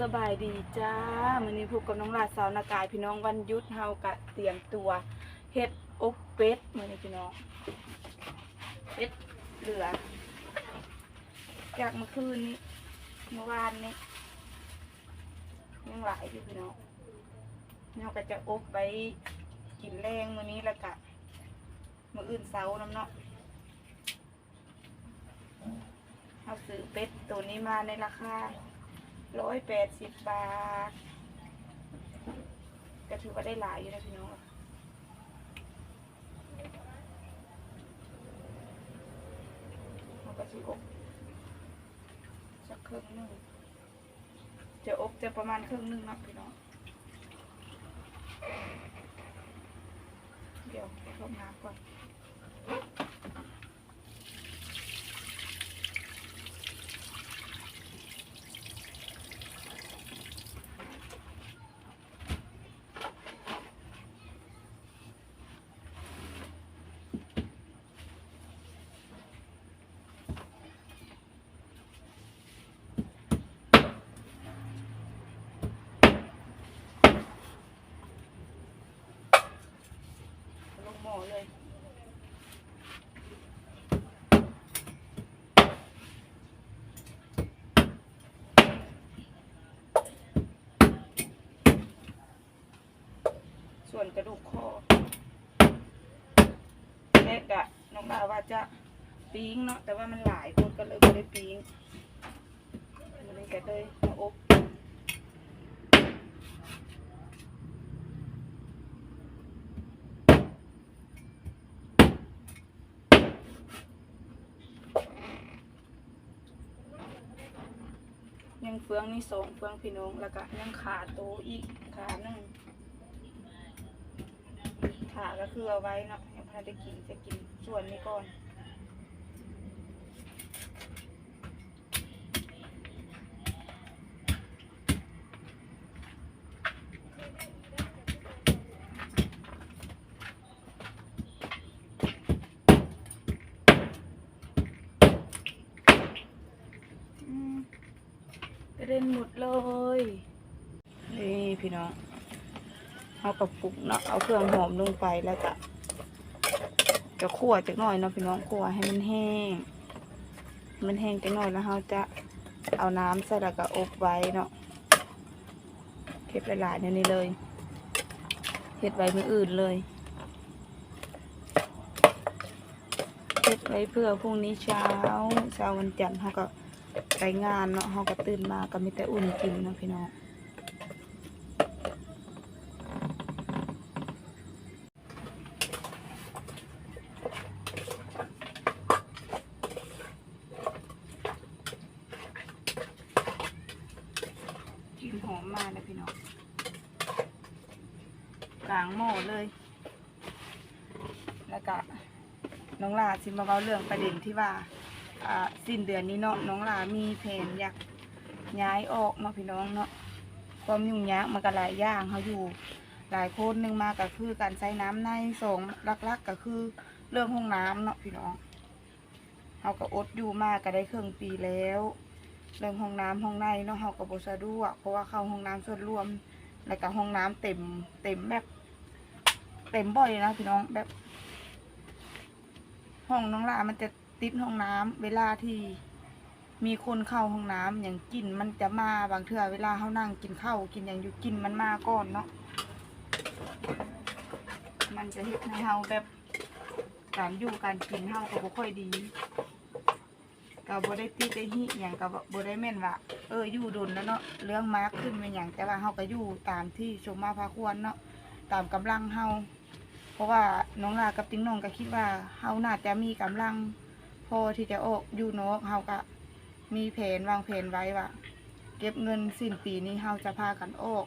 สบายดีจ้ามื้อนี้พบกับน้องลาสาวนากาย พี่น้องวันยุดเฮากะเตรียมตัวเฮ็ดอบเป็ดมื้อนี้พี่น้องเป็ดเหลือจากเมื่อคืนนี้เมื่อวานนี้ยังหลายอยู่พี่น้องเฮาก็จะอบไว้กินแรงมื้อนี้แล้วก็มื้ออื่นเสาร์น้ำเนาะเอาซื้อเป็ดตัวนี้มาในราคา ร้อยแปดสิบบาทก็ถือว่าได้หลายอยู่นะพี่น้องเราก็จะอบสักครึ่งนึงจะอบจะประมาณครึ่งหนึ่งนะพี่น้อง เดี๋ยวไปต้มน้ำก่อน ลงหม้อเลย ส่วนกระดูกคอแรกอะน้องดาวว่าจะปิ้งเนาะแต่ว่ามันหลายคนก็เลยไม่ได้ปิ้งมันเลยก็เลยมาอบยังเฟืองนี่สองเฟืองพี่น้องแล้วก็ยังขาโตอีกขาหนึ่ง ขาก็คือเอาไว้เนาะยังพาได้กินจะกินส่วนนี้ก่อน อืมกระเด็นหมดเลย นี่พี่น้อง เอากระปุกเนาะเอาเครื่องหอมลงไปแล้วก็จะคั่วจักหน่อยเนาะพี่น้องคั่วให้มันแห้ง มันแห้งจักหน่อยแล้วเราจะเอาน้ำใส่แล้วก็อบไว้เนาะเก็บหลายๆในนี้เลยเฮ็ดไว้มืออื่นเลยเฮ็ดไว้เพื่อพรุ่งนี้เช้าเช้าวันจันทร์เขาก็ไปงานเนาะเขาก็ตื่นมาก็มีแต่อุ่นกินเนาะพี่น้องกลินหอมมากเลยพี่น้องก ลางหม้อเลย แล้วก็น้องลาสิมาเล่าเรื่องประเด็นที่ว่าอ่าสิ้นเดือนนี้เนาะน้องหลามีแผนอยากย้ายออกเนาพี่น้องเนาะความยุ่งยากมันก็หลายอย่างเขาอยู่หลายคนหนึ่งมาก็คือการใช้น้ำในสองหลักๆก็คือเรื่องห้องน้ำเนาะพี่น้องเขาก็อดอยู่มากก็ได้ครึ่งปีแล้ว เรื่องห้องน้ำห้องในเนาะเขาก็บ่สะดวกเพราะว่าเข้าห้องน้ำส่วนรวมแล้วก็ห้องน้ำเต็มเต็มแบบ เต็มบ่อยนะพี่น้องแบบ ห้องน้องลามันจะติดห้องน้ำเวลาที่มีคนเข้าห้องน้ำอย่างกลิ่นมันจะมาบางเทื่อเวลาเขานั่งกินข้าวกินอย่างอยู่กลิ่นมันมาก่อนเนาะมันจะเฮ็ดให้เฮาแบบการอยู่การกินเฮาก็บ่ค่อยดีก็บ่ได้ติดได้หิอย่างก็บ่ได้แม่นว่าเอออยู่ดนแล้วเนาะเรื่องมากขึ้นเป็นอย่างแต่ว่าเฮาก็อยู่ตามที่สมมาพาควรเนาะ ตามกำลังเฮาเพราะว่าน้องลากับติ้งน้องก็คิดว่าเฮาน่าจะมีกำลัง พอที่จะออกอยู่นอกเฮาก็มีแผนวางแผนไว้ว่าเก็บเงินสิ้นปีนี้เฮาจะพากันออก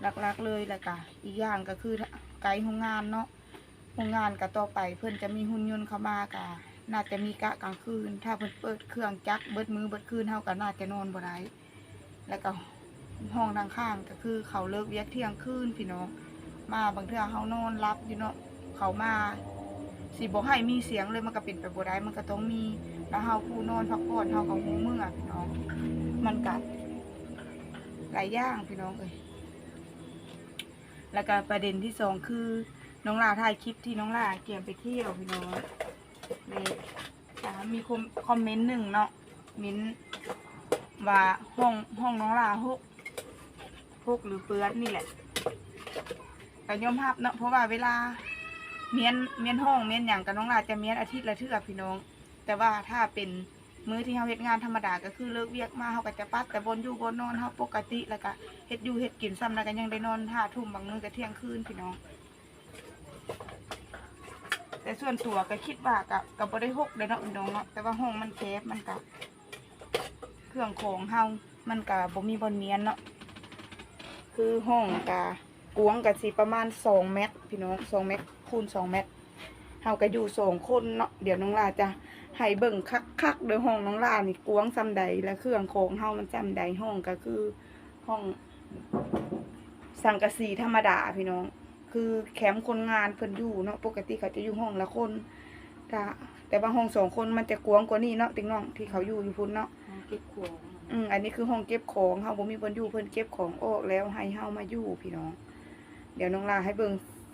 หลักๆเลยแล้วก็อีกอย่างก็คือไกด์โรงงานเนาะโรงงานก็ต่อไปเพิ่อนจะมีหุ่นยนต์เข้ามากะน่าจะมีกะกลางคืน ถ้าเพิ่นเปิดเครื่องจักรเบิดมือเบิดคืนเฮาก็น่าจะนอนบ่ได้แล้วก็ ห้องทางข้างก็คือเขาเลิกเวียกเที่ยงคืนพี่น้อง มาบางเทื่อเขานอนรับอยู่เนาะเขามาสิบอกให้มีเสียงเลยมันก็เป็นไปบ่ได้มันก็ต้องมีแล้วเฮาผู้นอนพักผ่อนเฮาก็หูเมื่อพี่น้อง มันกัดหลายอย่างพี่น้องเอ้ยแล้วก็ประเด็นที่สองคือน้องลาถ่ายคลิปที่น้องลาเกี่ยวไปเที่ยวพี่น้องนี่อ่ามีคอมเมนต์หนึ่งเนาะเม้นว่าห้องห้องน้องลาหก หกหรือเปื้อนนี่แหละก็ยอมรับเนาะเพราะว่าเวลาเมียนเมียนห้องเมียนอย่างกับน้องลาจะเมียนอาทิตย์ละเทื่อพี่น้อง แต่ว่าถ้าเป็นมื้อที่เฮาเฮ็ดงานธรรมดาก็คือเลิกเวียกมาเฮาก็จะปัดแต่บนอยู่บนนอนเฮาปกติแล้วก็เฮ็ดอยู่เฮ็ดกินซ้ำแล้วก็ยังได้นอน5ทุ่มบางมื้อก็เที่ยงคืนพี่น้อง แต่ส่วนตัวก็คิดว่ากับกับบ่ได้หกเลยเนาะพี่น้องเนาะแต่ว่าห้องมันแคบมันก็เครื่องของเฮามันก็บ่มีบนเมียนเนาะ คือห้องก็กวางก็สิประมาณ2เมตรพี่น้อง2เมตรคูณ2เมตรเฮาก็อยู่สองคนเนาะเดี๋ยวน้องลาจะให้เบิ่งคักๆโดยห้องน้องลานี่กวางซ้ำใดและเครื่องของเฮามันซ้ำใดห้องก็คือห้องสังกะสีธรรมดาพี่น้อง คือแคมป์คนงานเพิ่นอยู่เนาะปกติเขาจะอยู่ห้องละคนแต่แต่ว่าห้องสองคนมันจะกวางกว่านี้เนาะติ๊งน้องที่เขาอยู่อยู่พุ่นเนาะเก็บของ อืมอันนี้คือห้องเก็บของเฮาบ่มีบนอยู่เพิ่นเก็บของออกแล้วให้เฮามาอยู่พี่น้อง เดี๋ยวน้องลาให้เบิ่ง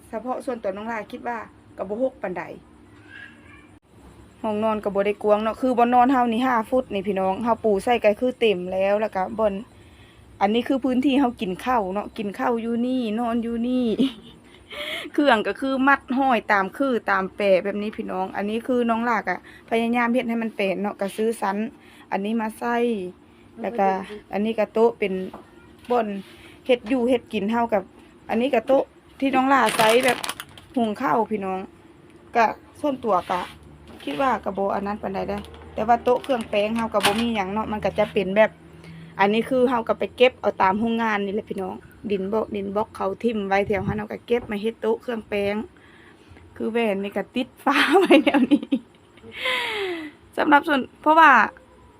เฉพาะส่วนตัวน้องลาคิดว่าก็บ่ฮกปานใดห้องนอนก็บ่ได้กวางเนาะคือบ่นอนเฮานี่5ฟุตนี่พี่น้องเฮาปูใส่ก็คือเต็มแล้วแล้วก็บ่นอันนี้คือพื้นที่เฮากินข้าวเนาะกินข้าวอยู่นี่ นอนอยู่นี่ เครื่องก็คือมัดห้อยตามคือตามแปะแบบนี้พี่น้อง อันนี้คือน้องลากอะพยายามเฮ็ดให้มันเป็นเนาะก็ซื้อสัน อันนี้มาใส่ แล้วก็อันนี้ก็โต๊ะเป็นบนเฮ็ดอยู่เฮ็ดกินเท่ากับ อันนี้ก็โต๊ะที่น้องล่าใช้แบบหุงข้าวพี่น้องก็ส่วนตัวกะ คิดว่ากระโบอันนั้นปานใดได้ แต่ว่าโต๊ะเครื่องแป้งเฮากับโบมีหยังเนาะมันก็จะเป็นแบบ อันนี้คือเฮาก็ไปเก็บเอาตามโรงงานนี่แหละพี่น้อง ดินบกดินบล็อกเขาทิ่มไว้แถวหันเฮาก็เก็บมาเฮ็ดโต๊ะเครื่องแป้งคือแหวนนี่ก็ติดฟ้าไว้แนวนี้สำหรับส่วนเพราะว่า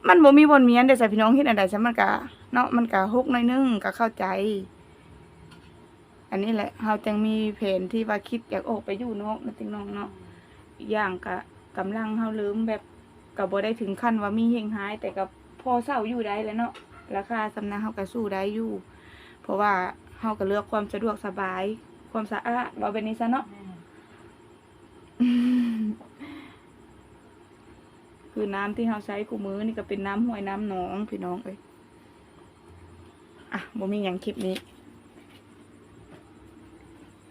มันบ่มีบนเมียนเด้อจ้ะพี่น้องเฮ็ดอันใดซะมันก็เนาะมันก็ฮกหน้อยนึงก็เข้าใจ อันนี้แหละเฮาจังมีแผนที่ว่าคิดอยากออกไปอยู่นอกนะติงน้องเนาะอย่างก็กำลังเฮาลืมแบบก็บ่ได้ถึงขั้นว่ามีเฮงหาย แต่ก็พอเศร้าอยู่ได้แล้วเนาะราคาสำนักเฮาก็สู้ได้อยู่ เพราะว่าเฮาก็เลือกความสะดวกสบาย ความสะอาดว่าแบบนี้ซะเนาะ คือน้ำที่เราใช้กูมือนี่ก็เป็นน้ำห้วยน้ำหนองพี่น้องเอ้ยอะบ่มีอย่างคลิปนี้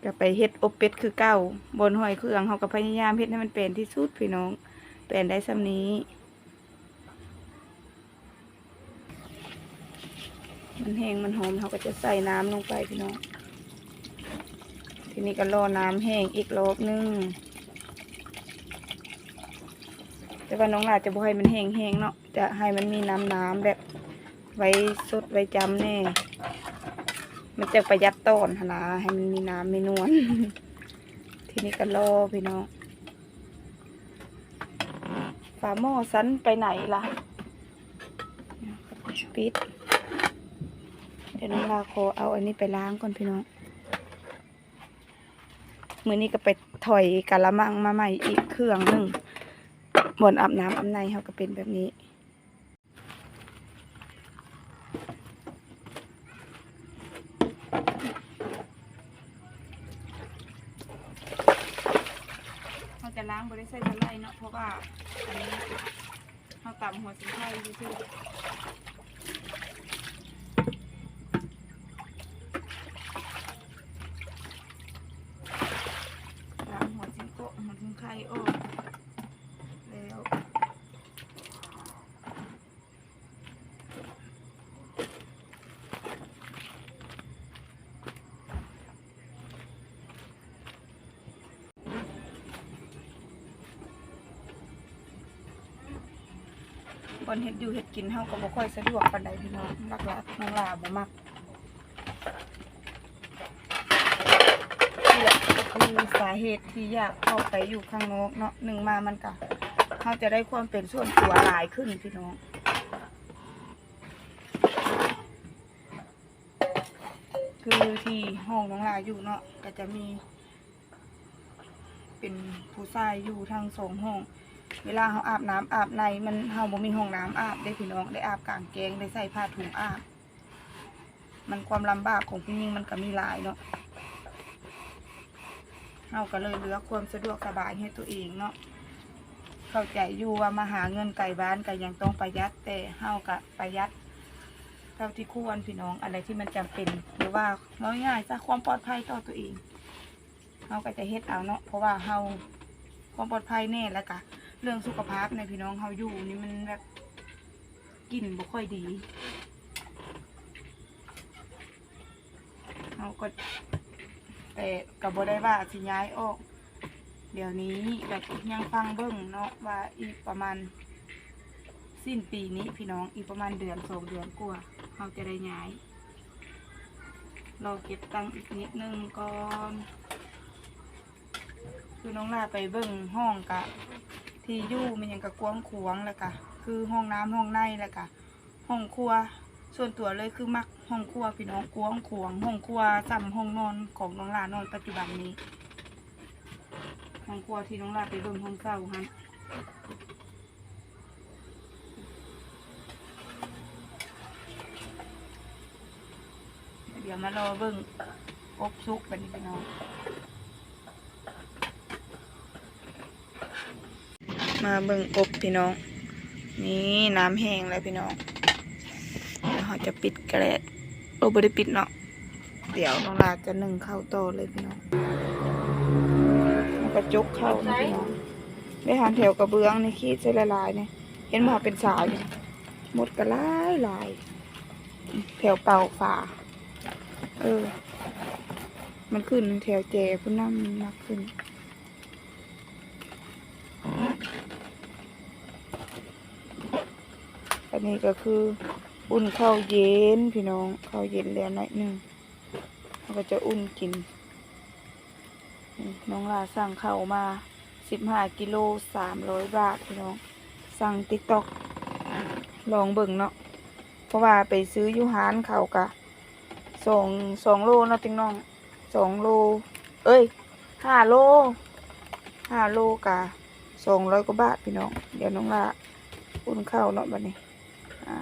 ก็ไปเฮ็ดอบเป็ดคือเก้าบนหอยเครื่องเขาก็พยายามเฮ็ดให้มันเป็นที่สุดพี่น้องเป็นได้ซ้ำนี้มันแห้งมันหอมเขาก็จะใส่น้ำลงไปพี่น้อง ทีนี้ก็รอน้ำแห้งอีกรอบนึง แต่ว่าน้องหลาจะบ่ให้มันแห้งๆเนาะจะให้มันมีน้ำน้ำๆแบบไว้สดไว้จำแน่ มันจะประหยัดต้นหนนาให้มันมีน้ำมีนวลทีนี้ก็รอพี่น้องฝาหม้อสันไปไหนล่ะปิดเดี๋ยวน้องลาขอเอาอันนี้ไปล้างก่อนพี่น้องมือนี้ก็ไปถอยกะละมังมาใหม่อีกเครื่องหนึ่ง บนอาบน้ำอาบในเขาก็เป็นแบบนี้เขาจะล้างบริใส่สไลด์เนาะเพราะว่าอันนี้เขาตำหัวสินไข่ซื่อๆล้างหัวสิงโกะหัวสิงไข่ออก แล้ว บนเฮ็ดอยู่เฮ็ดกินเฮาก็บ่ค่อยสะดวกปานใดพี่น้องหลักๆน้องลาบ่มักนี่แหละคือสาเหตุที่อยากเข้าไปอยู่ข้างนอกเนาะหนึ่งมามันก็เฮาจะได้ความเป็นส่วนตัวหลายขึ้นพี่น้องคือที่ห้องน้องลาอยู่เนาะก็จะมี เป็นผู้ชายอยู่ทั้งสองห้อง เวลาเขาอาบน้ำอาบในมันเขาบ่มีห้องน้ำอาบได้พี่น้องได้อาบกลางแกงได้ใส่ผ้าถุงอาบ มันความลำบากของผู้หญิงมันก็มีหลายเนาะเฮาก็เลยเลือกความสะดวกสบายให้ตัวเองเนาะเข้าใจอยู่ว่ามาหาเงินไก่บ้านก็ยังต้องประหยัดแต่เฮาก็ประหยัดเท่าที่ควรพี่น้องอะไรที่มันจำเป็นหรือว่าง่ายๆซะความปลอดภัยต่อตัวเองเฮาก็จะเฮ็ดเอาเนาะเพราะว่าเฮาความปลอดภัยแน่แล้วก็ เรื่องสุขภาพในพี่น้องเฮาอยู่นี่มันแบบกลิ่นบ่ค่อยดีเฮาก็แต่ก็บ่ได้ว่าสิย้ายออก เดี๋ยวนี้แบบยังฟังเบิ่งเนาะว่าอีกประมาณสิ้นปีนี้พี่น้องอีกประมาณเดือนสองเดือนกว่าเราจะได้ย้ายเราเก็บตังค์อีกนิดนึงก่อน คือน้องลาไปเบิ่งห้องกะ ที่อยู่มันยังกระกวงขวงแล้วกะคือห้องน้ำห้องในแล้วกะห้องครัว ส่วนตัวเลยคือมักห้องครัวพี่น้องกวงขวงห้องครัวซ้ำห้องนอนของน้องลานอนปัจจุบันนี้ห้องครัวที่น้องลาไปเบิ่งห้องเก่าฮะเดี๋ยวมารอเบิ่งอบซุกกันพี่น้อง มาเบิ่งอบพี่น้อง นี่น้ำแห้งแล้วพี่น้องเดี๋ยวเราจะปิดแกระดโอ้บ่ได้ปิดเนาะเดี๋ยวน้องลาจะนึ่งข้าวโตอเลยพี่น้องแล้วก็จกเข้านะพี่น้องได้หันแถวกระเบื้องในขี้ใส่ละลายเนี่ยเห็นมาเป็นสายอยู่หมดกระลายลาย แถวเป่าฝาเออ มันขึ้นแถวเจพุ่นน้ำมันมากขึ้น นี้ก็คืออุ่นข้าวเย็นพี่น้องข้าวเย็นแล้วหน่อยหนึ่งเราก็จะอุ่นกินนี่น้องลาสั่งข้าวมาสิบห้ากิโลสามร้อยบาทพี่น้อง สั่งติ๊กต็อกลองเบิ่งเนาะเพราะว่าไปซื้อยูฮานเขากะสองสองโลเนาะติงน้องสองโล เอ้ยห้าโลห้าโลกะสองร้อยกว่าบาทพี่น้อง เดี๋ยวน้องละอุ่นข้าวเนาะบัดนี้ อ่า